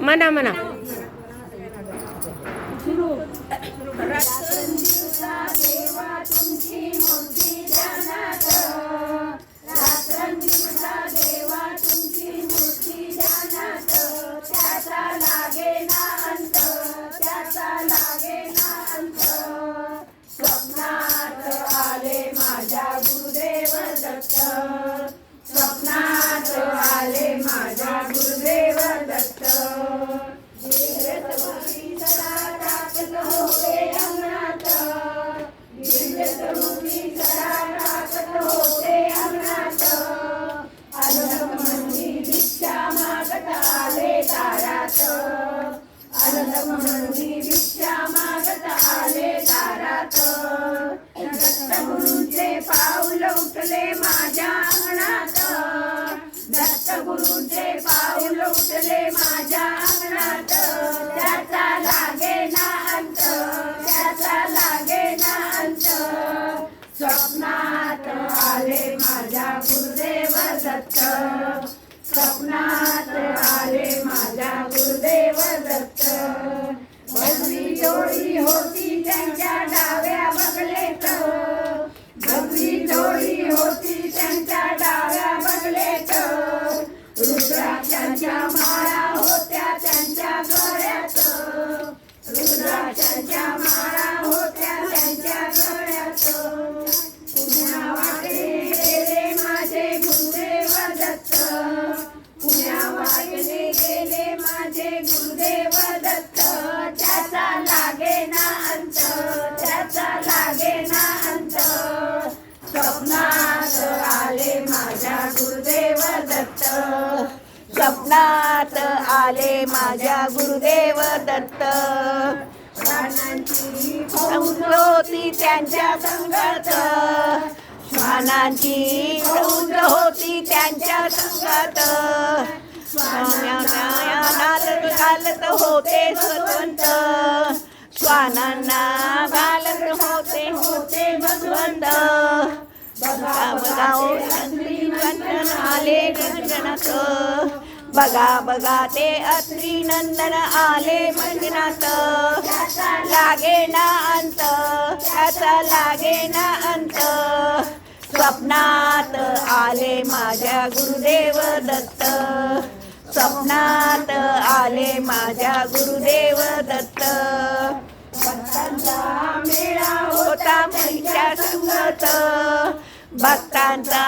म्हणा म्हणा पाऊल उठले माझ्या अंगणात दत्त गुरुचे पाऊल उठले माझ्या अंगणात त्याचा लागे ना अंत त्याचा लागे ना अंत. स्वप्नात आले माझ्या गुरुदेव दत्त. स्वप्नात आले माझ्या गुरुदेव दत्त. बदली जोडी हो आले माझ्या गुरुदेव दत्त. होती त्यांच्या संगत. श्वानांची फौज होती त्यांच्या संगत. श्वानांना घालत होते स्वतंत श्वानांना घालत होते होते भगवंत. बघा बघा ओ आले गंजनात बघा बघा ते अत्री नंदन आले मंदिरात. लागे ना अंत त्याचा लागे ना अंत. स्वप्नात आले माझ्या गुरुदेव दत्त. स्वप्नात आले माझ्या गुरुदेव दत्त. भक्तांचा मेळा होता त्यांच्या संगत भक्तांचा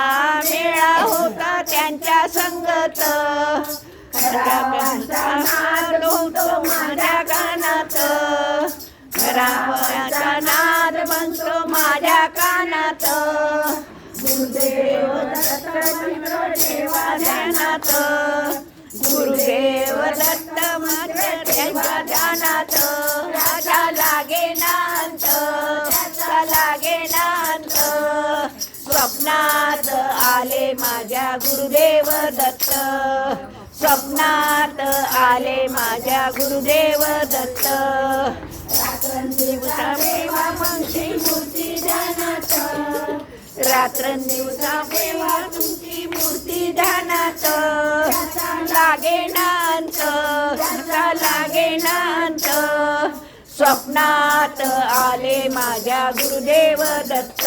त्यांच्या संगत. खराबांचा नाद होतो माझ्या कानात. खराबाचा नाद म्हणतो माझ्या कानात. गुरुदेव दत्त चित्र ठेवा ध्यानात. गुरुदेव दत्त मात्र त्यांच्या ध्यानात. राजा लागे नांत त्याचा लागे नांत स्वप्नात आले माझ्या गुरुदेव दत्त. स्वप्नात आले माझ्या गुरुदेव दत्त. रात्रंदिवसा प्रेमा पंक्षी मूर्ती ध्यानात रात्रंदिवसा प्रेमा तुमची मूर्ती ध्यानात लागे नांत लागे नांत. स्वप्नात आले माझ्या गुरुदेव दत्त.